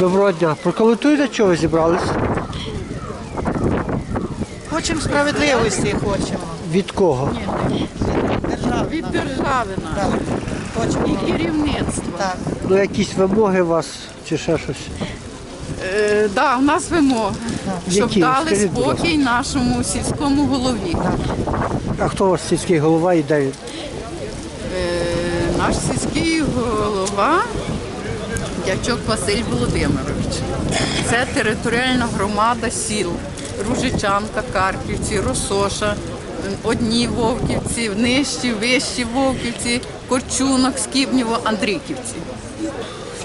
Доброго дня. Прокоментуйте, чого ви зібрались? Хочемо справедливості, хочемо. Від кого? Держава. Від держави нашої Хочемо. і керівництва. Так. Ну, якісь вимоги у вас чи ще щось? Е, да, у нас вимоги, щоб Які? дали Скажіть, будь ласка. спокій нашому сільському голові. А хто у вас сільський голова і де він? Е, наш сільський голова Дячок Василь Володимирович. Це територіальна громада сіл. Ружичанка, Карпівці, Росоша, одні Вовківці, нижчі, вищі Вовківці, Корчунок, Скібнєво, Андрійківці.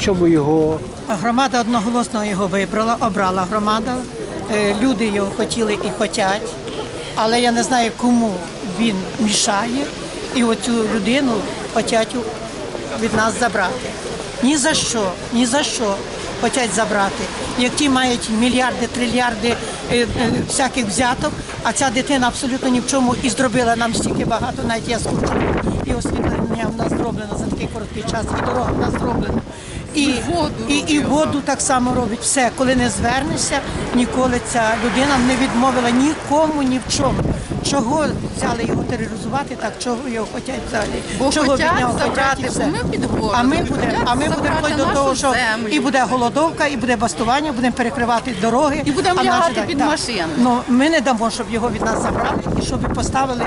Чому його Громада одноголосно його вибрала, обрала громада. Е, Люди його хотіли і хотять, але я не знаю, кому він мішає. І оцю людину хочуть від нас забрати. Ні за що, ні за що хочуть забрати. Як ті мають мільярди, трильярди е, е, всяких взяток, а ця дитина абсолютно ні в чому і зробила нам стільки багато, навіть я скучу. І освітлення в нас зроблено за такий короткий час, і дорога в нас зроблена. І, воду і, і воду так само робить. Все, коли не звернешся, ніколи ця людина не відмовила нікому ні в чому. Чого взяли його тероризувати, так чого його хочуть взагалі? Бо чого хотять від нього забрати, хотять все. ми під А ми будемо, а ми будемо вплоть до того, що землю. і буде голодовка, і буде бастування, будемо перекривати дороги. І будемо лягати так, під так. машини. Ну ми не дамо, щоб його від нас забрали і щоб поставили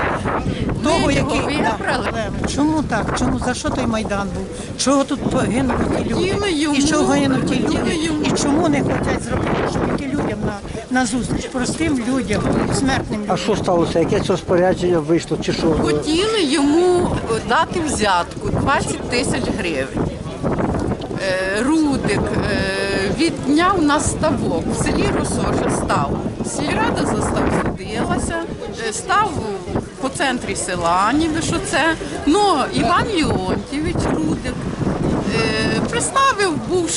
того, його який да, вибрали. проблеми. Чому так? Чому за що той майдан був? Чого тут погинули ті люди? Йому, і чого гинуть ті люди? йому. І чому не хочуть зробити, щоб іти людям на, на зустріч, простим людям, смертним людям? А що сталося? Якесь розпорядження вийшло чи що? Хотіли йому дати взятку 20 тисяч гривень. Е, Рудик е, відняв на ставок. В селі Росоша став. Сільрада за став судилася, е, став по центрі села, ніби що це. Ну, Іван Леонтьєвич Рудик приставив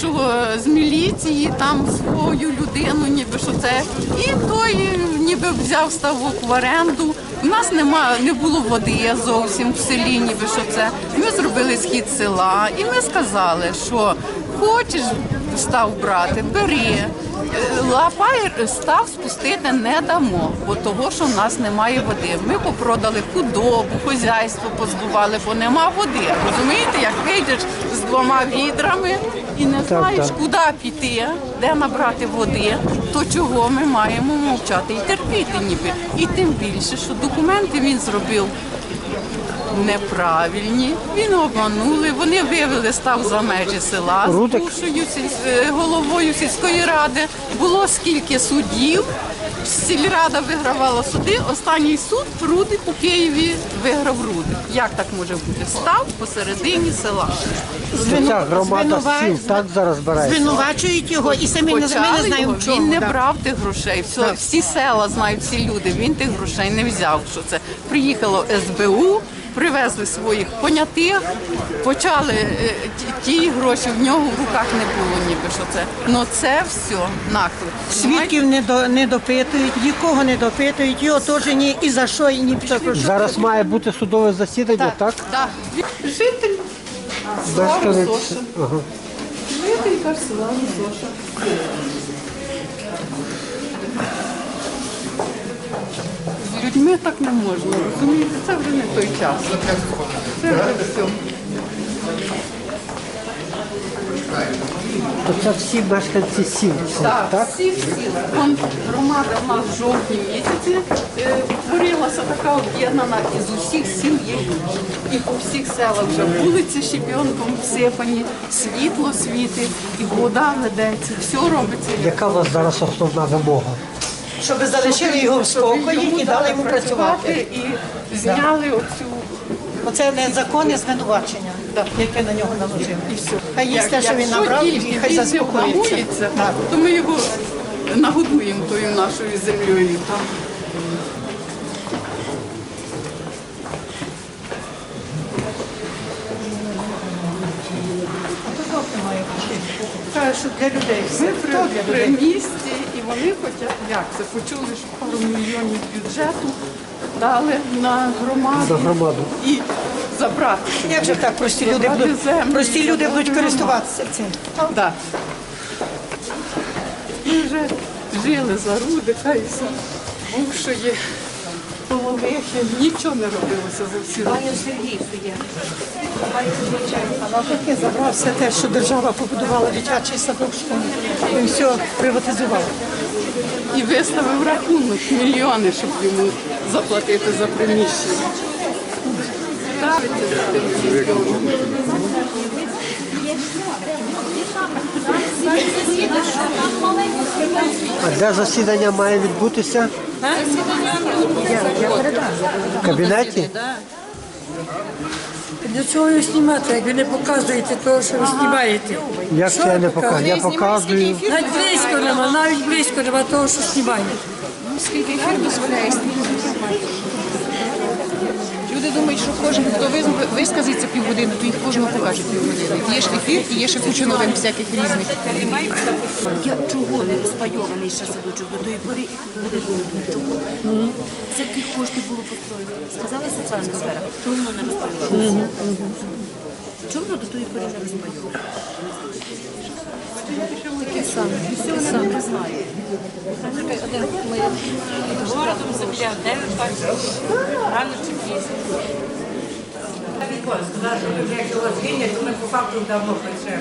бувшого з міліції там свою людину, ніби що це. І той ніби взяв ставок в оренду. У нас нема, не було води зовсім в селі, ніби що це. Ми зробили схід села, і ми сказали, що хочеш став брати, бери. Лапай став спустити не дамо, бо того, що в нас немає води. Ми попродали худобу, хозяйство позбували, бо нема води. Розумієте, як вийдеш з двома відрами і не знаєш, куди піти, де набрати води, то чого ми маємо мовчати і терпіти ніби. І тим більше, що документи він зробив неправильні, він обманули, вони вивели став за межі села з бувшою е, головою сільської ради. Було скільки судів. Сільрада вигравала суди. Останній суд Рудик у Києві виграв Рудик. Як так може бути? Став посередині села. Це громада сіл так зараз збирається. Звинувачують його і самі не, Почали не знаємо його, він не брав тих грошей. Все, всі села знають, всі люди. Він тих грошей не взяв. Що це приїхало СБУ, привезли своїх понятих, почали е, ті, гроші в нього в руках не було, ніби що це. Ну це все наклик. Свідків не, до, не допитують, нікого не допитують, його теж ні і за що, і ні про що. Зараз має бути судове засідання, так? Да. Житель села Мешканець. Росоша. Ага. Жителька села Росоша. З людьми так не можна, розумієте? Це вже не той час. Це вже все. То це всі мешканці сіл, Так, так? всі всі. Вон громада в нас в жовтні місяці е, творилася така об'єднана, і з усіх сіл є люди. І по всіх селах вже вулиці щебенком всипані, світло світить, і вода ведеться, все робиться. Яка у вас зараз основна вимога? Щоб залишили його в спокої і дали йому працювати. І зняли оцю Оце незаконне звинувачення, яке на нього наложили. Хай їсть те, що він набрав, і хай заспокоїться. то ми його нагодуємо тою нашою землею. Каже, що для людей. Ми Хто для людей? І вони хочуть, як це, почули, що пару мільйонів бюджету дали на громаду. За громаду. І забрати. Як же так прості люди Забрати будуть, землю, прості люди будуть користуватися цим? Да. Ми вже жили за Рудика і за бувшої половихи. Нічого не робилося за всі роки. А навпаки забрав все те, що держава побудувала дитячий садок школу. І все приватизував. І виставив рахунок мільйони, щоб йому заплатити за приміщення. Ставиться за тим. А де засідання має відбутися? В кабінеті? Для чого його знімати, як ви не показуєте того, що ви знімаєте? Як це я не показую? Я показую. Навіть близько нема, навіть близько нема того, що знімаєте. Скільки ефір дозволяє Люди думають, що кожен, хто висказиться півгодини, то їх кожного покажуть півгодини. Є ж ефір і є ще куча новин всяких різних. Я чого не розпайований ще садочок до тої пори буде добре? Чого? Це яких коштів було построєно? Сказала соціальна сфера. Чому воно не розпайовано? Чому воно до тої пори не розпайовано? Таке саме. Не знає. Городом земля, де ви бачите? Рано чи пізно. Сказали, що ви, якщо вас звільнять, то ми по факту давно прийшли.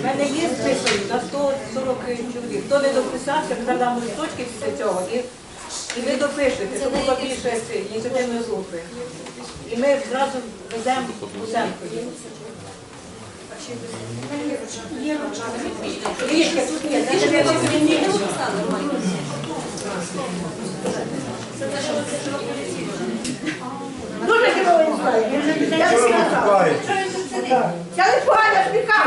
У мене є список на 140 чоловік. Хто не дописався, ми надамо листочки після цього і, і ви то було більше ініціативної групи. І ми зразу ведемо Кузенко. Трішки тут є, це не розумієш. Дуже керовий не знаю. Я не сказав. Я не погано спікав.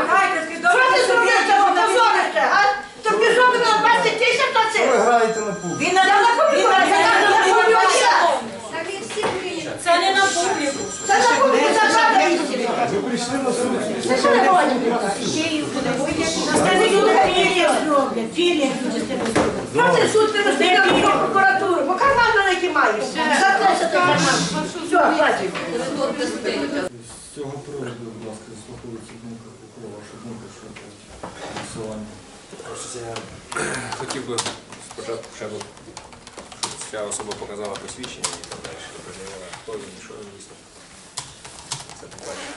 Що ти зробив цього позорище? А тобі що ви на 20 тисяч на це? Ви граєте на публіку. Він на публіку. Це не на публіку. Це на публіку. Це правда істина. Ви прийшли на суд. Це що не можна? Це люди філія Що ти суд ти розповідав прокуратуру? Бо карман великий маєш. Заплеся той карман. Все, хватить. З цього приводу, будь ласка, заслуховується думка прокурора, ваша думка щодо голосування. Я хотів би спочатку ще б, щоб ця особа показала посвідчення і так далі, щоб розуміла, хто він, що він дійсно. Це по-перше.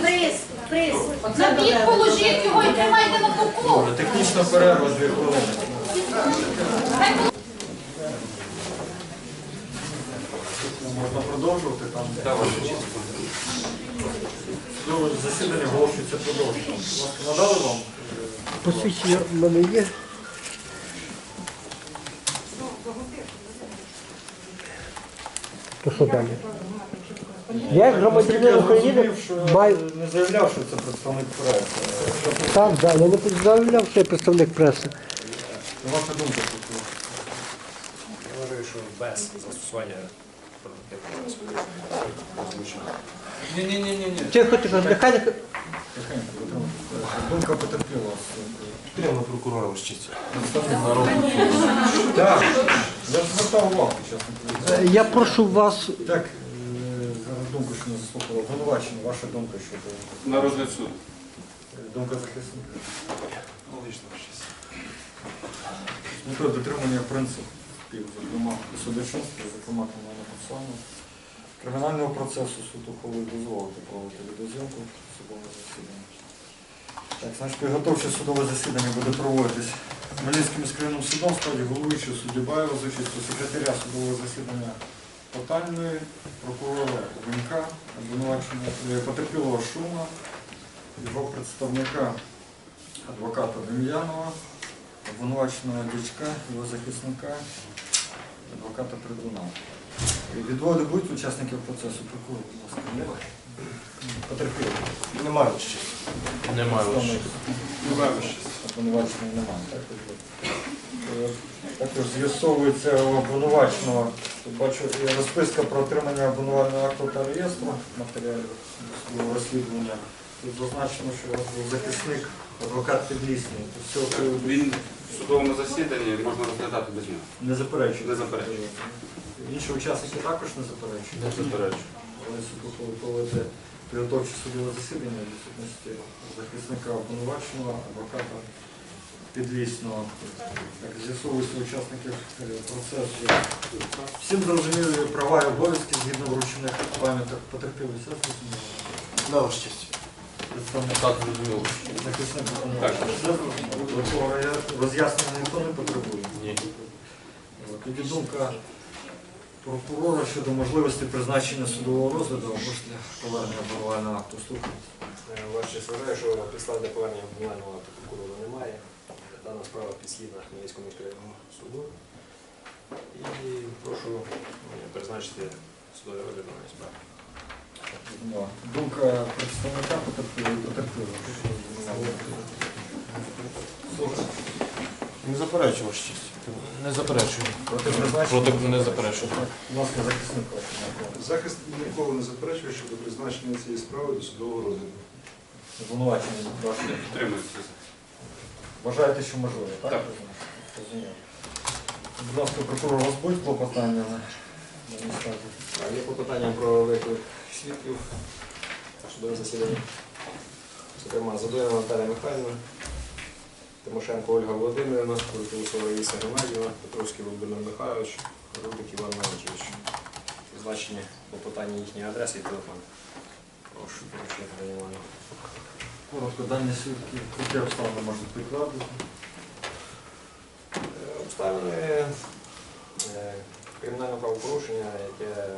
Приз, приз. На бік положіть його і тримайте на боку. Технічна перерва дві хвилини. Можна продовжувати там. Честь. Судове засідання оголошується ласка, Надали вам? Посвідчення в мене є. То що далі? Я як громадянин України маю. не заявляв, що це представник проекту. Так, да, я не заявляв, що я представник преси. Ваша думка прокурор. Я вважаю, що без застосування протитивного засобу ні. Тихо, тихо, нехай, Тихенько. Думка потерпіла. Підтримано прокурора ващиться. Так, я звертав увагу, чесно. Я прошу вас, Так, е, зараз думку, що не заслухала. Обвинувачення, ваша думка щодо На розгляд суду. е, думка захисника. Логічно. З метою дотримання принципів, зокрема, судочинства, зокрема кримінального процесуального, кримінального процесу суд ухвалив дозволити проводити відеозйомку судового засідання. Так, значить, підготовче судове засідання буде проводитись Хмельницьким міськрайонним судом складі головуючого судді Баєва з участю секретаря судового засідання Потальної, прокурора Гунька, е, потерпілого Шума, його представника адвоката Дем'янова, обвинуваченого дячка, його захисника, адвоката Придуна. Відводи будуть учасників процесу прокурор, будь ласка, є? Потерпіли. Немає ващиться. Немає Представник Немає ващиться. обвинуваченого немає. Так, Е, Також з'ясовується у обвинуваченого, тут бачу розписка про отримання обвинувального акту та реєстру матеріалів розслідування. Тут зазначено, що у вас був захисник, адвокат Підлісний. Приводу Він в судовому засіданні можна розглядати без нього. Не заперечую. Не заперечую. Інші учасники також не заперечують. Не заперечую. Але суд проведе підготовче судове засідання в відсутності захисника обвинуваченого, адвоката підлісного. Так, з'ясовуються учасників е, процесу. Всім зрозуміли права і обов'язки згідно вручених пам'яток потерпіли. Все зрозуміло? На. Представник Так, зрозуміло. захисник? Такого Роз'яснення ніхто не потребує. Ні. От, Тоді думка прокурора щодо можливості призначення судового розгляду або ж для повернення обвинувального акту слухається. Ваш честь що підстав для повернення обвинувального акту прокурора немає. Дана справа підслідна Хмельницькому міськрайонному суду. І прошу е, призначити судове розгляд даної справи. Ну, Думка представника потерпілого. Не заперечую ващиться. Не заперечую. Проти призначення? Проти не заперечую. Будь ласка, захисник. Захист ніколи не заперечує щодо призначення цієї справи до судового розгляду. Обвинувачення ваше. Підтримується. Вважаєте, що можливо, так? Так. Розумію. Будь ласка, прокурор, у вас будуть клопотання на Є клопотання про виклик свідків судове засідання. Зокрема, Задоєва Наталія Михайлівна, Тимошенко Ольга Володимирівна, Культусова Раїса Геннадіївна, Петровський Володимир Михайлович, Рудик Іван Леонтьович. Зазначені клопотання їхні адреси і телефон. Прошу, поручити Данілану. Коротко, дані свідки, які обставини можуть прикладати. Е, Обставини е, кримінального правопорушення, яке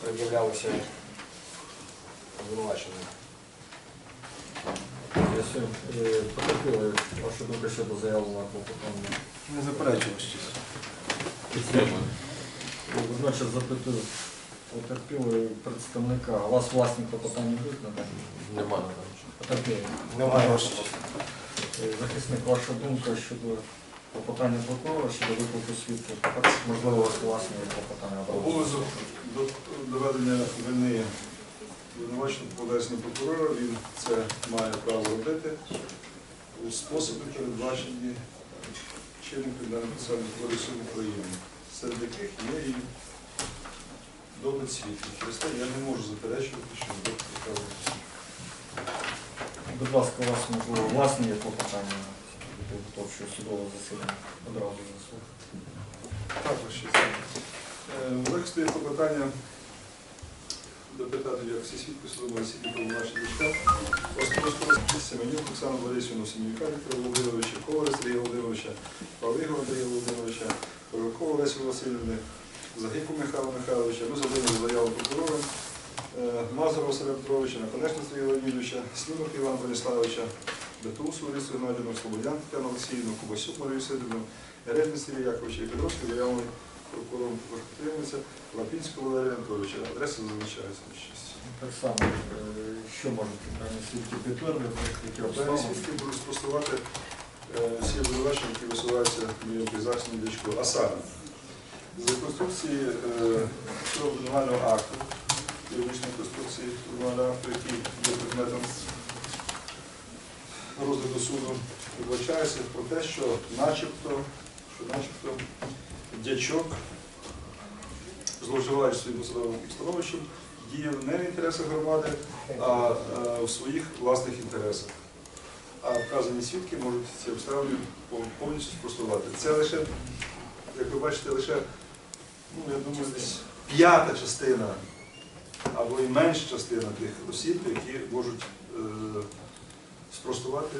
пред'являлося обвинуваченим. Я сьогодні е, потерпіли вашу думку щодо заявленого клопотання. Не заперечую ващиться. Підтримую. Водночас запитую потерпілої представника. У вас власні клопотання будуть на дані? Немає. Потерпілий. Немає. Е, Захисник, ваша думка щодо клопотання прокурора, щодо виклику свідків. Так, можливо, у вас власні клопотання. Обов'язок до- доведення вини винувачення подається прокурора, він це має право робити у способи, передбачені чинним кримінальним процесуальним кодексом України, серед яких є і допит свідків. Через те я не можу заперечувати, що допит показує. Будь ласка, у вас, можливо, власні є клопотання підготовчого судового засідання. Одразу заслухаю. Також ще в клопотання допитати як всі свідки судового засідання про наші дочка. Особисто Семенюк Оксану Борисівну, Семенюка Віктора Володимировича, Коваля Сергія Володимировича, Павлігова Андрія Володимировича, Пророкова Лесі Васильівни, Загику Михайла Михайловича, ми задали заяву прокурора, е, Мазура Василя Петровича, Наконечна Сергія Леонідовича, Слюнок Івана Брониславовича, Бетусу Ларису Геннадівну, Слободян Тетяну Олексіївну, Кубасюк Марію Сидорівну, Ередний Сергій Яковича і Петровський заявлений прокурором також Лапінського Валерія Анатолійовича. Адреса зазначається на щастя. Так само, е, що можуть дані свідки підтвердити, які Дані обставини? свідки будуть спростувати е, всі обвинувачення, які висуваються моєму призначеному дячку. А саме, з реконструкції е, цього обвинувального акту юридичної конструкції трибунального акту, який є предметом розгляду суду, вибачається про те, що начебто, що начебто дячок, зловживаючи своїм посадовим становищем, діяв не в інтересах громади, а е, в своїх власних інтересах. А вказані свідки можуть ці обставини повністю спростувати. Це лише, як ви бачите, лише, ну, я думаю, десь п'ята частина або і менша частина тих осіб, які можуть е, спростувати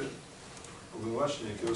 обвинувачення, яке